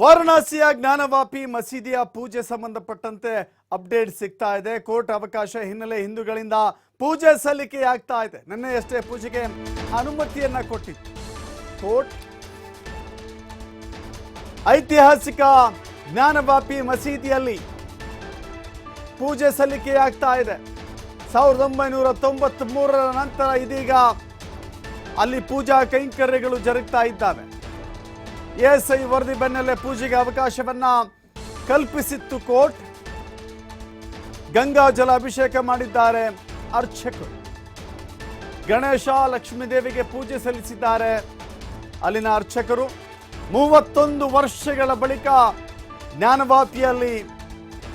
ವಾರಣಾಸಿಯ ಜ್ಞಾನವಾಪಿ ಮಸೀದಿಯ ಪೂಜೆ ಸಂಬಂಧಪಟ್ಟಂತೆ ಅಪ್ಡೇಟ್ ಸಿಗ್ತಾ ಇದೆ. ಕೋರ್ಟ್ ಅವಕಾಶ ಹಿನ್ನೆಲೆ ಹಿಂದೂಗಳಿಂದ ಪೂಜೆ ಸಲ್ಲಿಕೆ ಆಗ್ತಾ ಇದೆ ನಿನ್ನೆಯಷ್ಟೇ ಪೂಜೆಗೆ ಅನುಮತಿಯನ್ನ ಕೊಟ್ಟಿತ್ತು ಕೋರ್ಟ್ ಐತಿಹಾಸಿಕ ಜ್ಞಾನವಾಪಿ ಮಸೀದಿಯಲ್ಲಿ ಪೂಜೆ ಸಲ್ಲಿಕೆ ಆಗ್ತಾ ಇದೆ. ಸಾವಿರದ ಒಂಬೈನೂರ ತೊಂಬತ್ತ್ ಮೂರರ ನಂತರ ಇದೀಗ ಅಲ್ಲಿ ಪೂಜಾ ಕೈಂಕರ್ಯಗಳು ಜರುಗ್ತಾ ಇದ್ದಾವೆ. ಎಎಸ್ಐ ವರದಿ ಬೆನ್ನಲ್ಲೇ ಪೂಜೆಗೆ ಅವಕಾಶವನ್ನ ಕಲ್ಪಿಸಿತ್ತು ಕೋರ್ಟ್. ಗಂಗಾ ಜಲ ಅಭಿಷೇಕ ಮಾಡಿದ್ದಾರೆ ಅರ್ಚಕರು. ಗಣೇಶ ಲಕ್ಷ್ಮೀ ದೇವಿಗೆ ಪೂಜೆ ಸಲ್ಲಿಸಿದ್ದಾರೆ ಅಲ್ಲಿನ ಅರ್ಚಕರು. ಮೂವತ್ತೊಂದು ವರ್ಷಗಳ ಬಳಿಕ ಜ್ಞಾನವಾತಿಯಲ್ಲಿ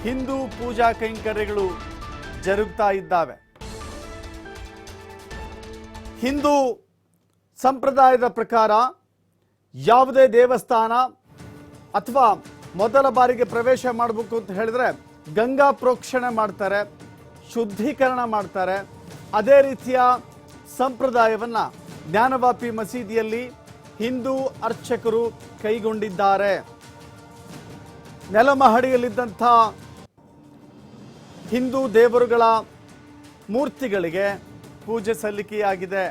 ಹಿಂದೂ ಪೂಜಾ ಕೈಂಕರ್ಯಗಳು ಜರುಗ್ತಾ ಇದ್ದಾವೆ. ಹಿಂದೂ ಸಂಪ್ರದಾಯದ ಪ್ರಕಾರ ಯಾವುದೇ ದೇವಸ್ಥಾನ ಅಥವಾ ಮೊದಲ ಬಾರಿಗೆ ಪ್ರವೇಶ ಮಾಡಬೇಕು ಅಂತ ಹೇಳಿದ್ರೆ ಗಂಗಾ ಪ್ರೋಕ್ಷಣೆ ಮಾಡ್ತಾರೆ, ಶುದ್ಧೀಕರಣ ಮಾಡ್ತಾರೆ. ಅದೇ ರೀತಿಯ ಸಂಪ್ರದಾಯವನ್ನ ಜ್ಞಾನವಾಪಿ ಮಸೀದಿಯಲ್ಲಿ ಹಿಂದೂ ಅರ್ಚಕರು ಕೈಗೊಂಡಿದ್ದಾರೆ. ನೆಲಮಹಡಿಯಲ್ಲಿದ್ದಂಥ ಹಿಂದೂ ದೇವರುಗಳ ಮೂರ್ತಿಗಳಿಗೆ ಪೂಜೆ ಸಲ್ಲಿಕೆಯಾಗಿದೆ.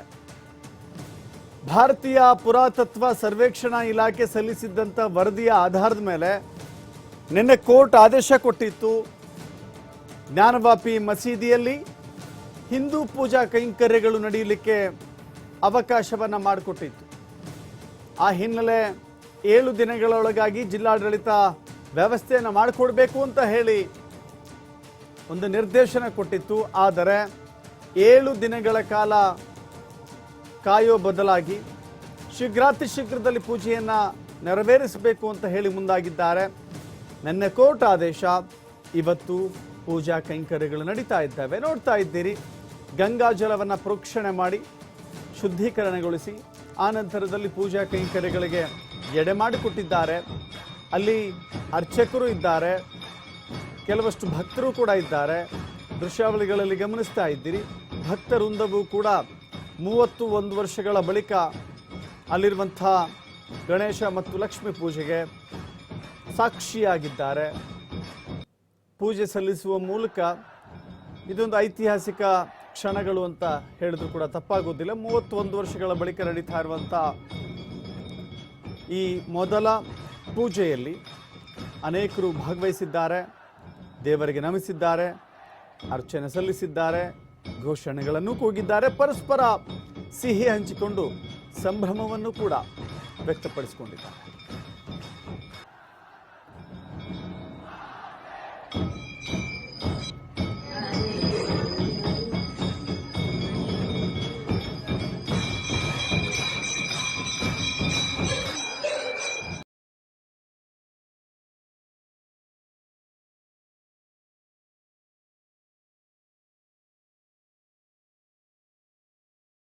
ಭಾರತೀಯ ಪುರಾತತ್ವ ಸರ್ವೇಕ್ಷಣಾ ಇಲಾಖೆ ಸಲ್ಲಿಸಿದ್ದಂಥ ವರದಿಯ ಆಧಾರದ ಮೇಲೆ ನಿನ್ನೆ ಕೋರ್ಟ್ ಆದೇಶ ಕೊಟ್ಟಿತ್ತು. ಜ್ಞಾನವಾಪಿ ಮಸೀದಿಯಲ್ಲಿ ಹಿಂದೂ ಪೂಜಾ ಕೈಂಕರ್ಯಗಳು ನಡೆಯಲಿಕ್ಕೆ ಅವಕಾಶವನ್ನು ಮಾಡಿಕೊಟ್ಟಿತ್ತು. ಆ ಹಿನ್ನೆಲೆ ಏಳು ದಿನಗಳೊಳಗಾಗಿ ಜಿಲ್ಲಾಡಳಿತ ವ್ಯವಸ್ಥೆಯನ್ನು ಮಾಡಿಕೊಡ್ಬೇಕು ಅಂತ ಹೇಳಿ ಒಂದು ನಿರ್ದೇಶನ ಕೊಟ್ಟಿತ್ತು. ಆದರೆ ಏಳು ದಿನಗಳ ಕಾಲ ಕಾಯೋ ಬದಲಾಗಿ ಶೀಘ್ರಾತಿ ಶೀಘ್ರದಲ್ಲಿ ಪೂಜೆಯನ್ನು ನೆರವೇರಿಸಬೇಕು ಅಂತ ಹೇಳಿ ಮುಂದಾಗಿದ್ದಾರೆ. ನನ್ನ ಕೋರ್ಟ್ ಆದೇಶ, ಇವತ್ತು ಪೂಜಾ ಕೈಂಕರ್ಯಗಳು ನಡೀತಾ ಇದ್ದಾವೆ. ನೋಡ್ತಾ ಇದ್ದೀರಿ. ಗಂಗಾ ಜಲವನ್ನು ಪ್ರೋಕ್ಷಣೆ ಮಾಡಿ ಶುದ್ಧೀಕರಣಗೊಳಿಸಿ ಆ ನಂತರದಲ್ಲಿ ಪೂಜಾ ಕೈಂಕರ್ಯಗಳಿಗೆ ಎಡೆ ಮಾಡಿಕೊಟ್ಟಿದ್ದಾರೆ. ಅಲ್ಲಿ ಅರ್ಚಕರು ಇದ್ದಾರೆ. ಕೆಲವಷ್ಟು ಭಕ್ತರು ಕೂಡ ಇದ್ದಾರೆ. ದೃಶ್ಯಾವಳಿಗಳಲ್ಲಿ ಗಮನಿಸ್ತಾ ಇದ್ದೀರಿ. ಭಕ್ತ ವೃಂದವು ಕೂಡ ಮೂವತ್ತು ಒಂದು ವರ್ಷಗಳ ಬಳಿಕ ಅಲ್ಲಿರುವಂಥ ಗಣೇಶ ಮತ್ತು ಲಕ್ಷ್ಮಿ ಪೂಜೆಗೆ ಸಾಕ್ಷಿಯಾಗಿದ್ದಾರೆ. ಪೂಜೆ ಸಲ್ಲಿಸುವ ಮೂಲಕ ಇದೊಂದು ಐತಿಹಾಸಿಕ ಕ್ಷಣಗಳು ಅಂತ ಹೇಳಿದ್ರು ಕೂಡ ತಪ್ಪಾಗೋದಿಲ್ಲ ಮೂವತ್ತೊಂದು ವರ್ಷಗಳ ಬಳಿಕ ನಡೀತಾ ಇರುವಂಥ ಈ ಮೊದಲ ಪೂಜೆಯಲ್ಲಿ ಅನೇಕರು ಭಾಗವಹಿಸಿದ್ದಾರೆ, ದೇವರಿಗೆ ನಮಿಸಿದ್ದಾರೆ, ಅರ್ಚನೆ ಸಲ್ಲಿಸಿದ್ದಾರೆ. ಘೋಷಣೆಗಳನ್ನು ಕೂಗಿದ್ದಾರೆ. ಪರಸ್ಪರ ಸಿಹಿ ಹಂಚಿಕೊಂಡು ಸಂಭ್ರಮವನ್ನು ಕೂಡ ವ್ಯಕ್ತಪಡಿಸಿಕೊಂಡಿದ್ದಾರೆ.